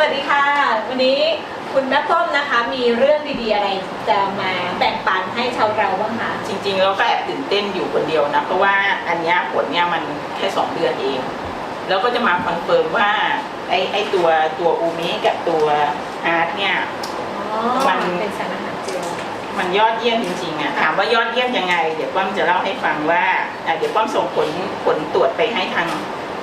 สวัสดีค่ะ วันนี้คุณแม่ป้อมนะคะ มีเรื่องดีๆอะไรจะมาแบ่งปันให้ชาวเราบ้างคะจริงๆเราก็แอบตื่นเต้นอยู่คนเดียวนะ เพราะว่าอันเนี้ยผลเนี่ยมันแค่สองเดือนเอง แล้วก็จะมาคอนเฟิร์มว่าไอ้ไอ้ตัวตัวอูมิกับตัวฮาร์ดเนี่ย มัน เป็นสารอาหารเจลมันยอดเยี่ยมจริงๆอะถามว่ายอดเยี่ยมยังไง เดี๋ยวป้อมจะเล่าให้ฟังว่าอะเดี๋ยวป้อมส่งผลผลตรวจไปให้ทาง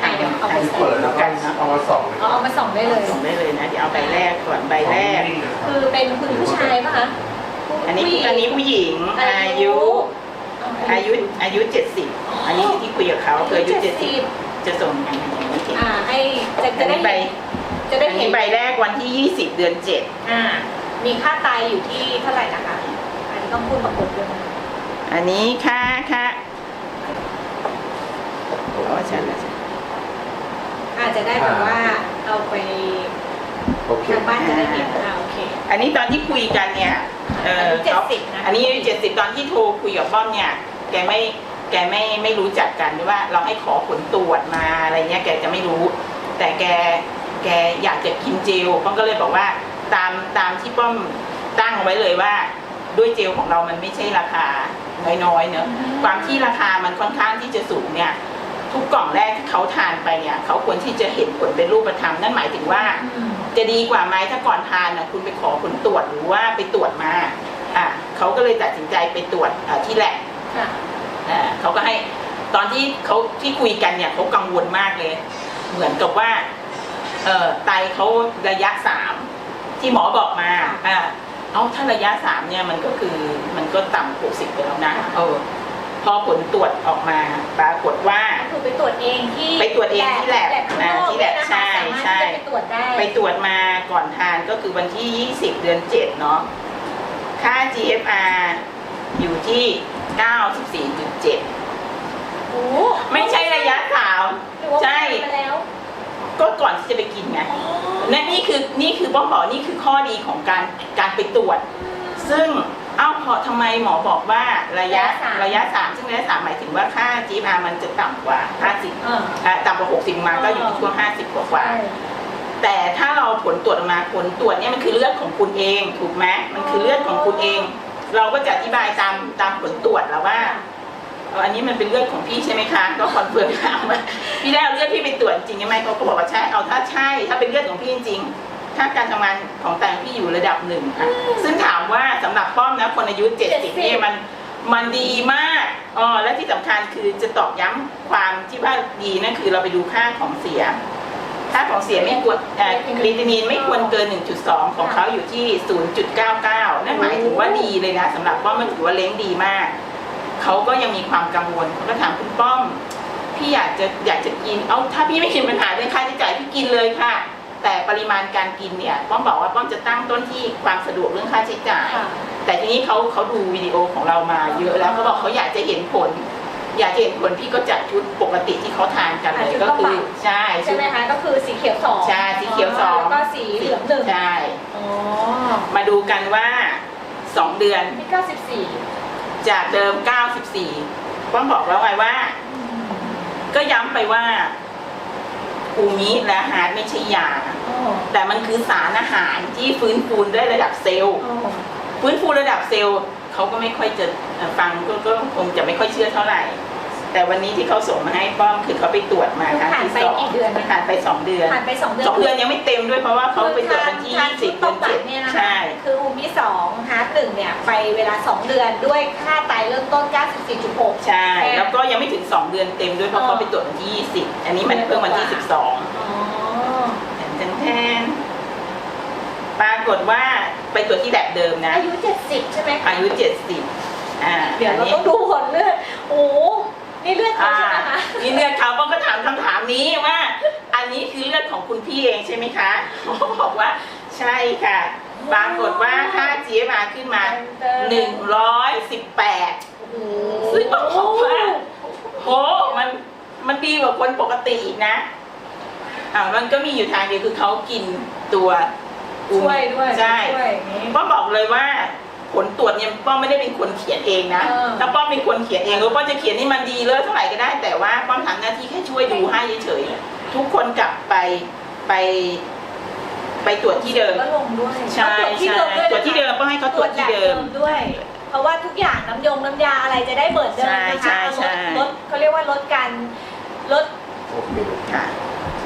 ทางทางเปิดแล้วกันนะเอามาสองเลยเอาเอามาส่องได้เลย ส่งได้เลยนะเดี๋ยวเอาใบแรกก่อนใบแรก คือเป็นคุณผู้ชายปะคะอันนี้ผู้หญิงอันนี้ผู้หญิงอายุ อายุอายุเจ็ดสิบอันนี้ที่คุยกับเขาคืออายุเจ็ดสิบจะส่งกันอย่างนี้อ่าให้จะอัจะนได้นี้ใบจะได้อันเห็นี้นใบแรกวันที่ยี่สิบเดือนเจ็ดอ่า มีค่าไตอยู่ที่เท่าไหร่นะคะ อันนี้ต้องพูดประกบด้วยนะอันนี้ค่าค่าโอ้ฉันละฉัน อาจจะได้แบบว่าเอาไปโอเค ทางบ้านจะได้เห็นอ่าโอเค อันนี้ตอนที่คุยกันเนี่ยเอออายุเขา70นะ อันนี้อายุเจ็ดสิบตอนที่โทรคุยกับป้อมเนี่ย แกไม่แกไม่ไม่รู้จักกันด้วยว่าเราให้ขอผลตรวจมาอะไรเงี้ยแกจะไม่รู้ แต่แกแกอยากจะกินเจลป้อมก็เลยบอกว่าตามตามที่ป้อมตั้งไว้เลยว่า ด้วยเจลของเรามันไม่ใช่ราคาน้อยๆเนอะความที่ราคามันค่อนข้างที่จะสูงเนี่ย ทุกกล่องแรกที่เขาทานไปเนี่ยเขาควรที่จะเห็นผลเป็นรูปธรรมนั่นหมายถึงว่าอืมจะดีกว่าไหมถ้าก่อนทานนะคุณไปขอผลตรวจหรือว่าไปตรวจมาอะเขาก็เลยตัดสินใจไปตรวจอะที่แลบค่ะอ่าเขาก็ให้ตอนที่เขาที่คุยกันเนี่ยเขากังวลมากเลย เหมือนกับว่าเอ่อไตเขาระยะสามที่หมอบอกมาอ่าเอาถ้าระยะสามเนี่ยมันก็คือมันก็ต่ำหกสิบไปแล้วนะเออ พอผลตรวจออกมาปรากฏว่าก็คือไปตรวจเองที่ไปตรวจเองที่ lab ข้างนอกอ่าที่ lab เนี่ยนะคะใช่สามารถใช่ที่จะไปตรวจได้ไปตรวจมาก่อนทานก็คือวันที่ 20 เดือน 7 เนาะค่า GFR อยู่ที่ 94.7โอ้ไม่ใช่ระยะสาวหรือว่าใช่ไปแล้วก็ก่อนที่จะไปกินไงอ๋อนั่นนี่คือนี่คือป้อมบอกนี่คือข้อดีของการการไปตรวจ ซึ่ง เอ้าพอทำไมหมอบอกว่าระยะระยะสามซึ่งระยะสามหมายถึงว่าค่า GFR มันจะต่ำกว่า 50เอออ่าต่ำกว่า 60มาก็อยู่ที่ช่วง 50 กว่ากว่าใช่แต่ถ้าเราผลตรวจออกมาผลตรวจเนี่ยมันคือเลือดของคุณเองถูกไหมมันคือเลือดของคุณเอง เราก็จะอธิบายตามตามผลตรวจแล้วว่าเอ่ออันนี้มันเป็นเลือดของพี่ใช่ไหมคะ ก็คอนเฟิร์มถามว่าพี่ได้เอาเลือดพี่ไปตรวจจริงไหมเขาก็บอกว่าใช่เอาถ้าใช่ ถ้าเป็นเลือดของพี่จริงๆถ้าการทำงานของแตงพี่อยู่ระดับหนึ่งค่ะซึ่งถามว่าสำ หรับป้อมนะคนอายุ70เนี่ยมันมันดีมากอ๋อและที่สำคัญคือจะตอกย้ำความที่ว่าดีนั่นคือเราไปดูค่าของเสีย ค่าของเสียไม่ควรเอ่อครีตินีนไม่ควรเกิน 1.2 ของเขาอยู่ที่ 0.99 นั่นหมายถึงว่าดีเลยนะสำหรับป้อมมันถือว่าเล้งดีมาก เขาก็ยังมีความกังวลเขาก็ถามคุณป้อม พี่อยากจะอยากจะกิน เอาถ้าพี่ไม่มีปัญหาเรื่องค่าใช้จ่ายพี่กินเลยค่ะ แต่ปริมาณการกินเนี่ยป้อมบอกว่าป้อมจะตั้งต้นที่ความสะดวกเรื่องค่าใช้จ่ายค่ะแต่ทีนี้เขาเขาดูวิดีโอของเรามาเยอะแล้วเขาบอกเขาอยากจะเห็นผล อยากจะเห็นผลพี่ก็จัดชุดปกติที่เขาทานกันเลยก็คือใช่ใช่ไหมคะก็คือสีเขียวสองใช่สีเขียวสองแล้วก็สีเหลืองหนึ่งใช่อ๋อมาดูกันว่าสองเดือนที่เก้าสิบสี่จากเดิม 94ป้อมบอกแล้วไงว่า ก็ย้ำไปว่า อูมิและฮาร์ดไม่ใช่ยาอ๋อแต่มันคือสารอาหารที่ฟื้นฟูได้ระดับเซลล์อ๋อฟื้นฟูระดับเซลล์เขาก็ไม่ค่อยจะเอ่อฟังก็ก็คงจะไม่ค่อยเชื่อเท่าไหร่ แต่วันนี้ที่เขาส่งมาให้ป้อมคือเขาไปตรวจมาครั้งผ่านที่ไปสองกี่เดือนนะคะ ผ่านไปสองเดือนผ่านไปสองเดือนสองเดือนยังไม่เต็มด้วยเพราะว่าเขาไปตรวจวันที่ทานยี่สิบชุเดืดอนบำบัเจ็ดดเนี่ยนะใช่คะคืออูมิสองฮาร์ดหนึ่งเนี่ยไปเวลาสองเดือนด้วยค่าไตเริ่มต้น 94.6 ใช่ แล้วก็ยังไม่ถึง 2 เดือนเต็มด้วยเพราะอ๋อเขาไปตรวจวันที่ 20 อันนี้มันเพิ่งวันที่12อ๋อแทนแทนปรากฏว่าไปตรวจที่แลบเดิมนะ อายุ 70 ใช่ไหมคะอายุ 70 อ่าเดี๋ยวเราอันนี้ต้องดูผลเลือดโอ้โห นี่เลือดเขาอ่าใช่ไหมคะนี่เลือดเขาป้องก็ถามคำถามนี้ว่า อันนี้คือเลือดของคุณพี่เองใช่ไหมคะเขาบอกว่าใช่ค่ะ ปรากฏว่าค่า GFR ขึ้นมา 118โอ้โหซึ่งต้องบอกว่าโอ้มันมันดีกว่าคนปกติอีกนะอ่ามันก็มีอยู่ทางเดียวคือเขากินตัวอูมิช่วยด้วยใช่ช่วยอย่างนี้ป้อมบอกเลยว่า ผลตรวจเนี่ยป้อมไม่ได้เป็นคนเขียนเองนะเออ ถ้าป้อมเป็นคนเขียนเองก็ป้อมจะเขียนให้มันดีเลยเท่าไหร่ก็ได้ แต่ว่าป้อมทำหน้าที่แค่ช่วยดูให้เฉยๆทุกคนกลับไปไป ไปตรวจที่เดิม ก็ลงด้วยใช่เอาตรวจที่ใช่เดิมด้วยตรวจที่เดิมก็ให้เขาตรวจที่เดิมด้วย เพราะว่าทุกอย่างน้ำยงน้ำยาอะไรจะได้เหมือนเดิมนะใช่คะใช่ ลดลดเขาเรียกว่าลดการลด โอเค ค่ะ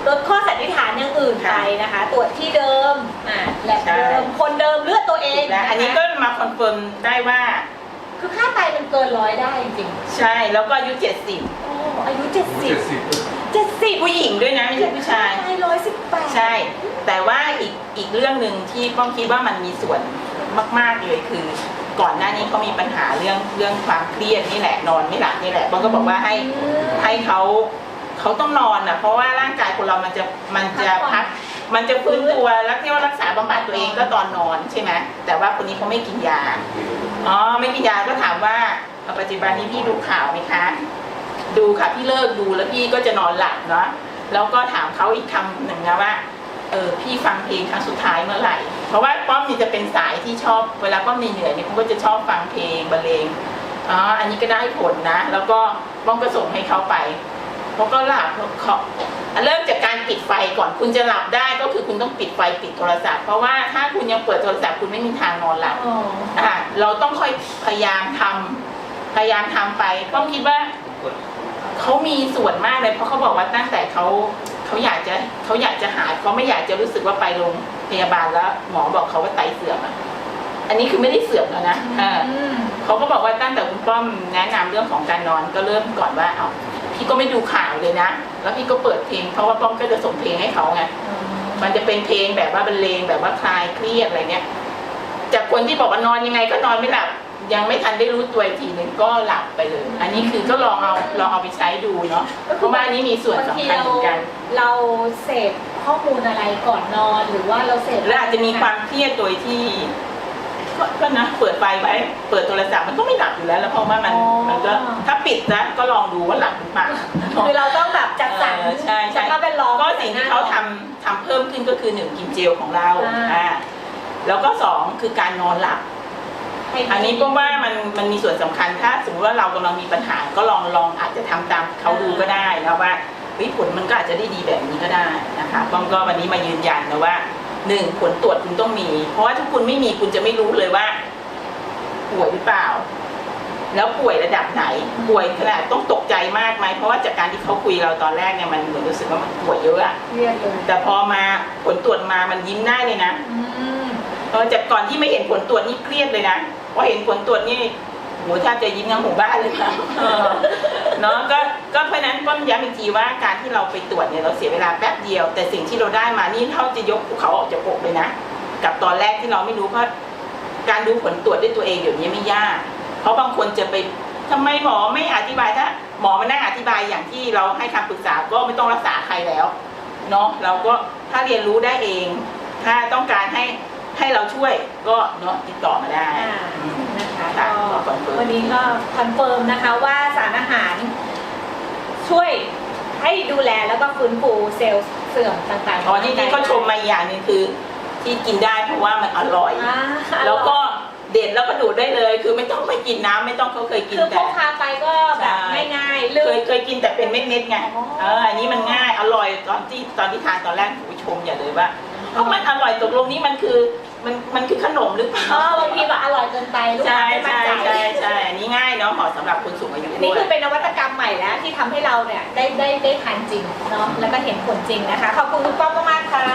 ลดข้อสันนิษฐานอย่างอื่นไปนะคะ ตรวจที่เดิมอ่าแลบใช่เดิม คนเดิมเลือดตัวเองและนะคะอันนี้ก็มาคอนเฟิร์มได้ว่า คือค่าไตมันเกินร้อยได้จริงใช่แล้วก็อายุๆโอ้อายุเจ็ด70สิบ70 70ผู้หญิงด้วยนะไม่ใช่ผู้ชายใช่ร้อยสิบแปดใช่ แต่ว่าอีกอีกเรื่องหนึ่งที่ป้อมคิดว่ามันมีส่วนมาก ๆ เลยคือ ก่อนหน้านี้เขามีปัญหาเรื่องเรื่องความเครียดนี่แหละนอนไม่หลับนี่แหละป้อมก็บอกว่าให้ให้เขา เขาต้องนอนอะเพราะว่าร่างกายคนเรามันจะมันจะพักมันจะฟื้นตัวแล้วที่ว่ารักษาบำบัดตัวเองก็ตอนนอนใช่ไหมแต่ว่าคนนี้เขาไม่กินยาอ๋อไม่กินยาก็ถามว่าเอาปัจจุบันนี้พี่ดูข่าวไหมคะ ดูค่ะพี่เลิกดูแล้วพี่ก็จะนอนหลับเนาะแล้วก็ถามเขาอีกคำหนึ่งนะว่าเออพี่ฟังเพลงครั้งสุดท้ายเมื่อไหร่ เพราะว่าป้อมนี่จะเป็นสายที่ชอบเวลาป้อมเหนื่อยๆเนี่ยป้อมก็จะชอบฟังเพลงบรรเลงอ๋ออันนี้ก็ได้ผลนะ แล้วก็ป้อมก็ส่งให้เขาไป เขาก็หลับเขาเริ่มจากการปิดไฟก่อนคุณจะหลับได้ก็คือคุณต้องปิดไฟปิดโทรศัพท์ เพราะว่าถ้าคุณยังเปิดโทรศัพท์คุณไม่มีทางนอนหลับอ๋ออะเราต้องค่อยพยายามทำพยายามทำไปป้อมคิดว่าเขามีส่วนมากเลยเพราะเขาบอกว่าตั้งแต่เขาเขาอยากจะเขาอยากจะหายเขาไม่อยากจะรู้สึกว่าไปโรงพยาบาลแล้ว หมอบอกเขาว่าไตเสื่อมอะอันนี้คือไม่ได้เสื่อมแล้วนะเอออืมเขาก็บอกว่าตั้งแต่คุณป้อมแนะนำเรื่องของการนอนก็เริ่มก่อนว่าเอา พี่ก็ไม่ดูข่าวเลยนะ แล้วพี่ก็เปิดเพลงเพราะว่าป้อมก็จะส่งเพลงให้เขาไงมันจะเป็นเพลงแบบว่าบรรเลงแบบว่าคลายเครียดอะไรเนี้ยจากคนที่บอกว่านอนยังไงก็นอนไม่หลับยังไม่ทันได้รู้ตัวอีกทีหนึ่งก็หลับไปเลย อันนี้คือก็ลองเอาลองเอาไปใช้ดูเนาะเพราะว่าอันนี้มีส่วนสำคัญเหมือนกัน เราเสพข้อมูลอะไรก่อนนอนหรือว่าเราเสพและอาจจะมีความเครียดโดยที่ ก็ก็นะเปิดไฟไว้เปิดโทรศัพท์มันก็ไม่หลับอยู่แล้วแล้วเพราะว่ามันมันก็ถ้าปิดนะก็ลองดูว่าหลับหรือเปล่า คือเราต้องแบบจัดสรรเออใช่ใช่ สภาพแวดล้อม ก็สิ่งที่เขาทำทำเพิ่มขึ้นก็คือหนึ่งกินเจลของเราอ่า อ่าแล้วก็สองคือการนอนหลับ ให้ดีอันนี้ก็ว่ามันมันมีส่วนสำคัญถ้าสมมติว่าเรากำลังมีปัญหาก็ลองลองอาจจะทำตามเขาดูก็ได้นะว่าเฮ้ยผลมันก็อาจจะได้ดีแบบนี้ก็ได้นะคะป้อมก็วันนี้มายืนยันนะว่า หนึ่งผลตรวจคุณต้องมี เพราะว่าถ้าคุณไม่มีคุณจะไม่รู้เลยว่า ป่วยหรือเปล่า แล้วป่วยระดับไหน ป่วยขนาดต้องตกใจมากไหมเพราะว่าจากการที่เขาคุยเราตอนแรกเนี่ยมันเหมือนรู้สึกว่ามันป่วยเยอะอะเครียดเลยแต่พอมาผลตรวจมามันยิ้มได้เลยนะอืมเออจากก่อนที่ไม่เห็นผลตรวจนี่เครียดเลยนะพอเห็นผลตรวจนี่โหแทบจะยิ้มทั้งหมู่บ้านเลยค่ะ ย้ำอีกทีว่าการที่เราไปตรวจเนี่ยเราเสียเวลาแป๊บเดียว แต่สิ่งที่เราได้มานี่เท่าจะยกภูเขาออกจากอกเลยนะ กับตอนแรกที่เราไม่รู้เพราะการดูผลตรวจด้วยตัวเองเดี๋ยวนี้ไม่ยาก เพราะบางคนจะไปทำไมหมอไม่อธิบายถ้าหมอมานั่งอธิบายอย่างที่เราให้คำปรึกษาก็ไม่ต้องรักษาใครแล้วเนาะเราก็ถ้าเรียนรู้ได้เอง ถ้าต้องการให้ให้เราช่วยก็เนาะติดต่อมาได้อ่าอืมนะคะค่ะก็ขอคอนเฟิร์มวันนี้ก็คอนเฟิร์มนะคะว่าสารอาหาร ช่วยให้ดูแลแล้วก็ฟื้นฟูเซลล์เสื่อมต่างๆอ๋อที่ที่เขาชมมาอีกอย่างหนึงคือที่กินได้เพราะว่ามันอร่อย อ่าแล้วก็เด็ดแล้วก็ดูดได้เลย คือไม่ต้องไปกินน้ำไม่ต้องเขาเคยกินคือพแต่ กพาไปก็แบบใช่ ง่ายๆลืเคมยเคยกินแต่เป็นเม็ดๆไงอ๋อ เอออันนี้มันง่ายอร่อยตอนที่ตอนที่ทานตอนแรกผู้ชมอย่าเลยว่าเอ้ามันอร่อยตกลงนี่มันคือ มันมันคือขนมหรือเปล่าเออบางทีแบบอร่อยเกินไปลูกใช่ค้าไม่มั่นใช่ใจ ใช่ใช่อันนี้ง่ายเนาะเหมาะสำหรับคนสูงอายุอันนี้ด้วคือยเป็นนวัตกรรมใหม่แล้วที่ทำให้เราเนี่ยได้ได้ได้ทานจริงเนาะแล้วก็เห็นผลจริงนะคะ ขอบคุณคุณป้อมมากๆค่ะ